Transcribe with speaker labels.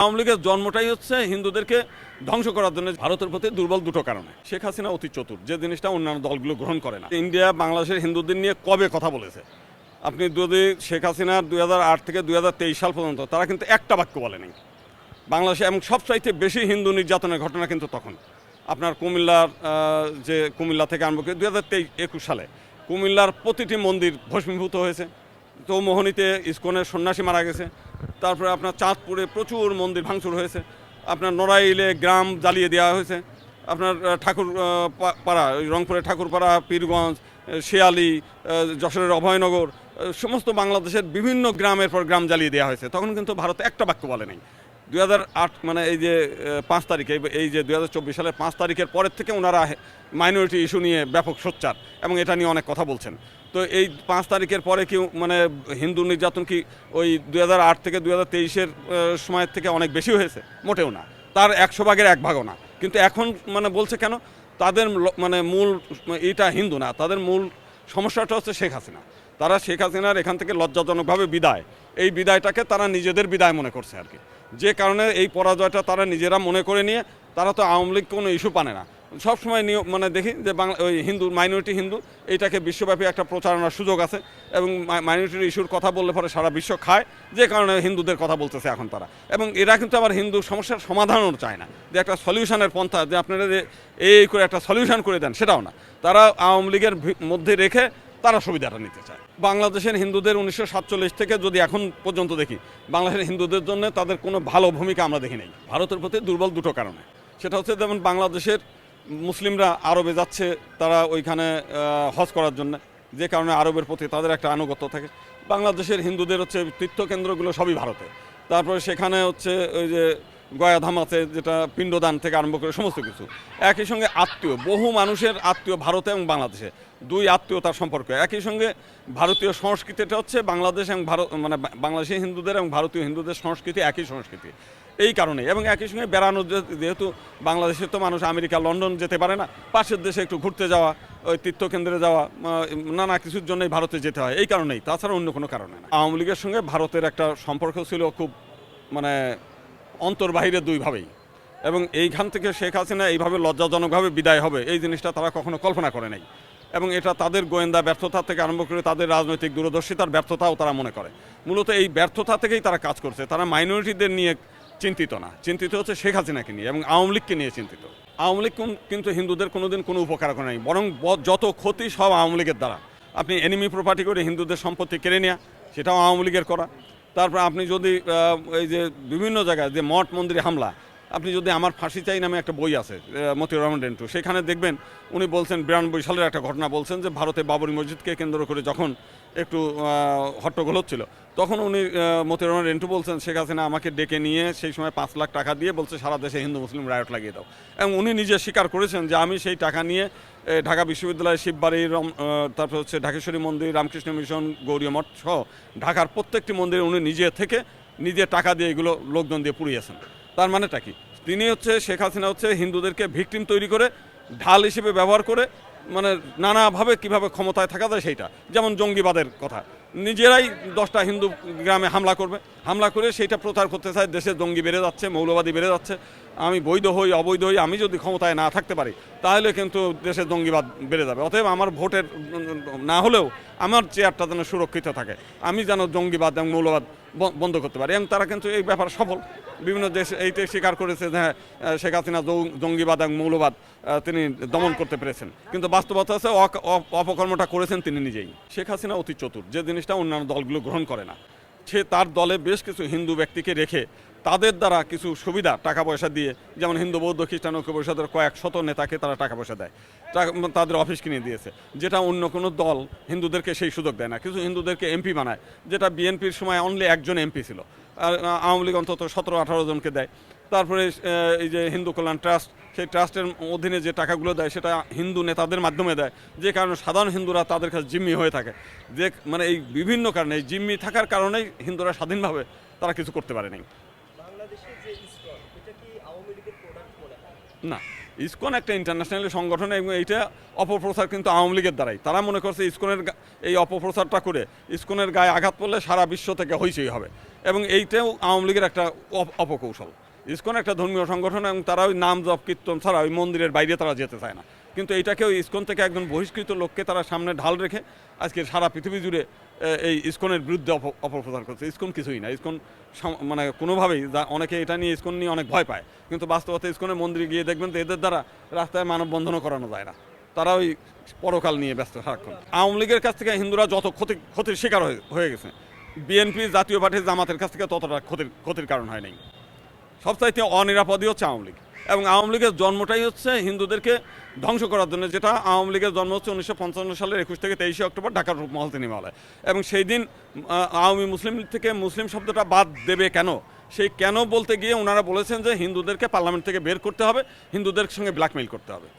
Speaker 1: আওয়ামী লীগের জন্মটাই হচ্ছে হিন্দুদেরকে ধ্বংস করার জন্য, ভারতের প্রতি দুর্বল দুটো কারণে। শেখ হাসিনা অতি চতুর, যে জিনিসটা অন্যান্য দলগুলো গ্রহণ করে না। ইন্ডিয়া, বাংলাদেশের হিন্দুদের নিয়ে কবে কথা বলেছে? আপনি যদি শেখ হাসিনার দুই হাজার আট থেকে দুই হাজার তেইশ সাল পর্যন্ত, তারা কিন্তু একটা বাক্য বলেনি। বাংলাদেশে এবং সবচাইতে বেশি হিন্দু নির্যাতনের ঘটনা কিন্তু তখন। আপনার কুমিল্লার যে কুমিল্লা থেকে আরম্ভ করে দুই হাজার একুশ সালে, কুমিল্লার প্রতিটি মন্দির ভস্মীভূত হয়েছে। তো মোহনীতে ইস্কনের সন্ন্যাসী মারা গেছে। তারপরে আপনার চাঁদপুরে প্রচুর মন্দির ভাঙচুর হয়েছে। আপনার নড়াইলে গ্রাম জ্বালিয়ে দেওয়া হয়েছে। আপনার ঠাকুর পাড়া রংপুরের ঠাকুরপাড়া, পীরগঞ্জ শিয়ালি যশোরের অভয়নগর সমস্ত বাংলাদেশের বিভিন্ন গ্রামের পর গ্রাম জ্বালিয়ে দেওয়া হয়েছে। তখন কিন্তু ভারত একটা বাক্য বলে নাই। আট মানে এই যে পাঁচ তারিখে, এই- যে দুই সালের পাঁচ তারিখের পরের থেকে ওনারা মাইনরিটি ইস্যু নিয়ে ব্যাপক সোচ্চার এবং এটা নিয়ে অনেক কথা বলছেন। তো এই পাঁচ তারিখের পরে কি মানে হিন্দু নির্যাতন কি ওই আট থেকে দুই হাজার তেইশের সময়ের থেকে অনেক বেশি হয়েছে? মোটেও না। তার একশো ভাগের এক ভাগও না। কিন্তু এখন মানে বলছে কেন? তাদের মানে মূল এটা হিন্দু না। তাদের মূল সমস্যাটা হচ্ছে শেখ হাসিনা। তারা শেখ হাসিনার এখান থেকে লজ্জাজনকভাবে বিদায়। এই বিদায়টাকে তারা নিজেদের বিদায় মনে করছে আর কি। যে কারণে এই পরাজয়টা তারা নিজেরা মনে করে নিয়ে তারা তো আওয়ামী লীগ কোনো ইস্যু পানে না। সবসময় নিয়ম মানে দেখি যে বাংলা ওই হিন্দু মাইনরিটি হিন্দু, এইটাকে বিশ্বব্যাপী একটা প্রচারণার সুযোগ আছে এবং মাইনরিটির ইস্যুর কথা বললে পরে সারা বিশ্ব খায়, যে কারণে হিন্দুদের কথা বলতেছে এখন তারা। এবং এরা কিন্তু আবার হিন্দু সমস্যার সমাধানও চায় না। যে একটা সলিউশনের পন্থা, যে আপনারা যে এই করে একটা সলিউশন করে দেন, সেটাও না। তারা আওয়ামী লীগের মধ্যে রেখে তারা সুবিধাটা নিতে চায়। বাংলাদেশের হিন্দুদের উনিশশো সাতচল্লিশ থেকে যদি এখন পর্যন্ত দেখি, বাংলাদেশের হিন্দুদের জন্য তাদের কোনো ভালো ভূমিকা আমরা দেখি নাই। ভারতের প্রতি দুর্বল দুটো কারণে। সেটা হচ্ছে যেমন বাংলাদেশের মুসলিমরা আরবে যাচ্ছে, তারা ওইখানে হজ করার জন্য। যে কারণে আরবের প্রতি তাদের একটা আনুগত্য থাকে। বাংলাদেশের হিন্দুদের হচ্ছে তীর্থকেন্দ্রগুলো সবই ভারতে। তারপরে সেখানে হচ্ছে ওই যে গয়াধাম আছে যেটা পিণ্ডদান থেকে আরম্ভ করে সমস্ত কিছু। একই সঙ্গে আত্মীয়, বহু মানুষের আত্মীয় ভারতে এবং বাংলাদেশে। দুই আত্মীয়তার সম্পর্ক। একই সঙ্গে ভারতীয় সংস্কৃতিটা হচ্ছে বাংলাদেশ এবং ভারত মানে বাংলাদেশি হিন্দুদের এবং ভারতীয় হিন্দুদের সংস্কৃতি, একই সংস্কৃতি। এই কারণে এবং একই সঙ্গে বেড়ানোর যেহেতু বাংলাদেশে তো মানুষ আমেরিকা, লন্ডন যেতে পারে না, পাশের দেশে একটু ঘুরতে যাওয়া, ওই তীর্থকেন্দ্রে যাওয়া নানা কিছুর জন্যই ভারতে যেতে হয়। এই কারণেই। তাছাড়া অন্য কোনো কারণে না। আওয়ামী লীগের সঙ্গে ভারতের একটা সম্পর্ক ছিল খুব মানে অন্তর্বাহিরে দুইভাবেই। এবং এইখান থেকে শেখ হাসিনা এইভাবে লজ্জাজনকভাবে বিদায় হবে, এই জিনিসটা তারা কখনো কল্পনা করে নাই। এবং এটা তাদের গোয়েন্দা ব্যর্থতা থেকে আরম্ভ করে তাদের রাজনৈতিক দূরদর্শিতার ব্যর্থতাও তারা মনে করে। মূলত এই ব্যর্থতা থেকেই তারা কাজ করছে। তারা মাইনরিটিদের নিয়ে চিন্তিত না। চিন্তিত হচ্ছে শেখ হাসিনাকে নিয়ে এবং আওয়ামী লীগকে নিয়ে চিন্তিত। আওয়ামী লীগ কোন- কিন্তু হিন্দুদের কোনোদিন কোনো উপকার করে নাই। বরং যত ক্ষতি সব আওয়ামী লীগের দ্বারা। আপনি এনিমি প্রপার্টি করে হিন্দুদের সম্পত্তি কেড়ে নেওয়া সেটাও আওয়ামী লীগের করা। তারপর আপনি যদি এই যে বিভিন্ন জায়গায় যে মঠ মন্দিরে হামলা আপনি যদি আমার ফাঁসি চাই নামে একটা বই আছে মতিউর রহমান ডেন্টু, সেখানে দেখবেন উনি বলছেন বিরানব্বই সালের একটা ঘটনা বলছেন যে ভারতে বাবরি মসজিদকে কেন্দ্র করে যখন একটু হট্টগোল হচ্ছিল, তখন উনি মতিউর রহমান রেন্টু বলছেন, শেখ হাসিনা আমাকে ডেকে নিয়ে সেই সময় পাঁচ লাখ টাকা দিয়ে বলছে, সারা দেশে হিন্দু মুসলিম রায়ট লাগিয়ে দাও। এবং উনি নিজে স্বীকার করেছেন যে আমি সেই টাকা নিয়ে ঢাকা বিশ্ববিদ্যালয়ের শিববাড়ি তারপর হচ্ছে ঢাকেশ্বরী মন্দির, রামকৃষ্ণ মিশন, গৌরীয় মঠ সহ ঢাকার প্রত্যেকটি মন্দিরে উনি নিজে থেকে নিজে টাকা দিয়ে এগুলো লোকজন দিয়ে পুড়িয়েছেন। তার মানেটা কি? তিনি হচ্ছে শেখ হাসিনা হচ্ছে হিন্দুদেরকে ভিকটিম তৈরি করে, ঢাল হিসেবে ব্যবহার করে মানে নানাভাবে কীভাবে ক্ষমতায় থাকা যায় সেইটা। যেমন জঙ্গিবাদের কথা। নিজেরাই দশটা হিন্দু গ্রামে হামলা করবে। হামলা করে সেইটা প্রচার করতে চায়, দেশে জঙ্গি বেড়ে যাচ্ছে, মৌলবাদী বেড়ে যাচ্ছে। আমি বৈধ হই, অবৈধ হই, আমি যদি ক্ষমতায় না থাকতে পারি, তাহলে কিন্তু দেশে জঙ্গিবাদ বেড়ে যাবে। অতএব আমার ভোটের না হলেও আমার চেয়ারটা যেন সুরক্ষিত থাকে। আমি যেন জঙ্গিবাদ এবং মৌলবাদ বন্ধ করতে পারি। এবং তারা কিন্তু এই ব্যাপার সফল। বিভিন্ন দেশ এইটাই স্বীকার করেছে যে হ্যাঁ শেখ হাসিনা জঙ্গিবাদ এবং মৌলবাদ তিনি দমন করতে পেরেছেন। কিন্তু বাস্তবতা অপ- অপকর্মটা করেছেন তিনি নিজেই। শেখ হাসিনা অতি চতুর, যে জিনিসটা অন্যান্য দলগুলো গ্রহণ করে না। সে তার দলে বেশ কিছু হিন্দু ব্যক্তিকে রেখে তাদের দ্বারা কিছু সুবিধা টাকা পয়সা দিয়ে, যেমন হিন্দু, বৌদ্ধ, খ্রিস্টান ঐক্য পরিষদের কয়েক শত নেতাকে তারা টাকা পয়সা দেয় তাদের অফিস কিনে দিয়েছে, যেটা অন্য কোনো দল হিন্দুদেরকে সেই সুযোগ দেয় না। কিছু হিন্দুদেরকে এমপি বানায়, যেটা বিএনপির সময় অনলি একজন এমপি ছিল। আওয়ামী লীগ অন্তত সতেরো, আঠারো জনকে দেয়। তারপরে এই যে হিন্দু কল্যাণ ট্রাস্ট, সেই ট্রাস্টের অধীনে যে টাকাগুলো দেয়, সেটা হিন্দু নেতাদের মাধ্যমে দেয়। যে কারণে সাধারণ হিন্দুরা তাদের কাছে জিম্মি হয়ে থাকে। যে মানে এই বিভিন্ন কারণে, এই জিম্মি থাকার কারণেই হিন্দুরা স্বাধীনভাবে তারা কিছু করতে
Speaker 2: পারেনি।
Speaker 1: না, ইসকন একটা ইন্টারন্যাশনাল সংগঠন এবং এইটা অপপ্রচার কিন্তু আওয়ামী লীগের দ্বারাই। তারা মনে করছে ইসকনের এই অপপ্রচারটা করে ইসকনের গায়ে আঘাত পড়লে সারা বিশ্ব থেকে হইচই হবে। এবং এইটাও আওয়ামী লীগের একটা অপ- অপকৌশল। ইসকন একটা ধর্মীয় সংগঠন এবং তারা ওই নাম জপ কীর্তন ছাড়া ওই মন্দিরের বাইরে তারা যেতে চায় না। কিন্তু এইটাকে ওই ইসকন থেকে একজন বহিষ্কৃত লোককে তারা সামনে ঢাল রেখে আজকে সারা পৃথিবী জুড়ে এই ইসকনের বিরুদ্ধে অপ- অপপ্রচার করছে। ইসকন কিছুই না। ইসকন মানে কোনোভাবেই যা, অনেকে এটা নিয়ে ইসকন নিয়ে অনেক ভয় পায়। কিন্তু বাস্তবতা ইসকনের মন্দিরে গিয়ে দেখবেন তো এদের দ্বারা রাস্তায় মানববন্ধনও করানো যায় না। তারা ওই পরকাল নিয়ে ব্যস্ত সারাক্ষণ। আওয়ামী লীগের কাছ থেকে হিন্দুরা যত ক্ষতি, ক্ষতির শিকার হয়ে গেছে, বিএনপি, জাতীয় পার্টির জামাতের কাছ থেকে ততটা ক্ষতির ক্ষতির কারণ হয় নাই। সবচাইতে অনিরাপদই হচ্ছে আওয়ামী লীগ। এবং আওয়ামী লীগের জন্মটাই হচ্ছে হিন্দুদেরকে ধ্বংস করার জন্য, যেটা আওয়ামী লীগের জন্ম হচ্ছে উনিশশো পঞ্চান্ন সালের একুশ থেকে তেইশে অক্টোবর ঢাকার রূপমহল তিনিমালায় এবং সেই দিন আওয়ামী মুসলিম থেকে মুসলিম শব্দটা বাদ দেবে কেন? সেই কেন বলতে গিয়ে ওনারা বলেছেন যে হিন্দুদেরকে পার্লামেন্ট থেকে বের করতে হবে, হিন্দুদের সঙ্গে ব্ল্যাকমেইল করতে হবে।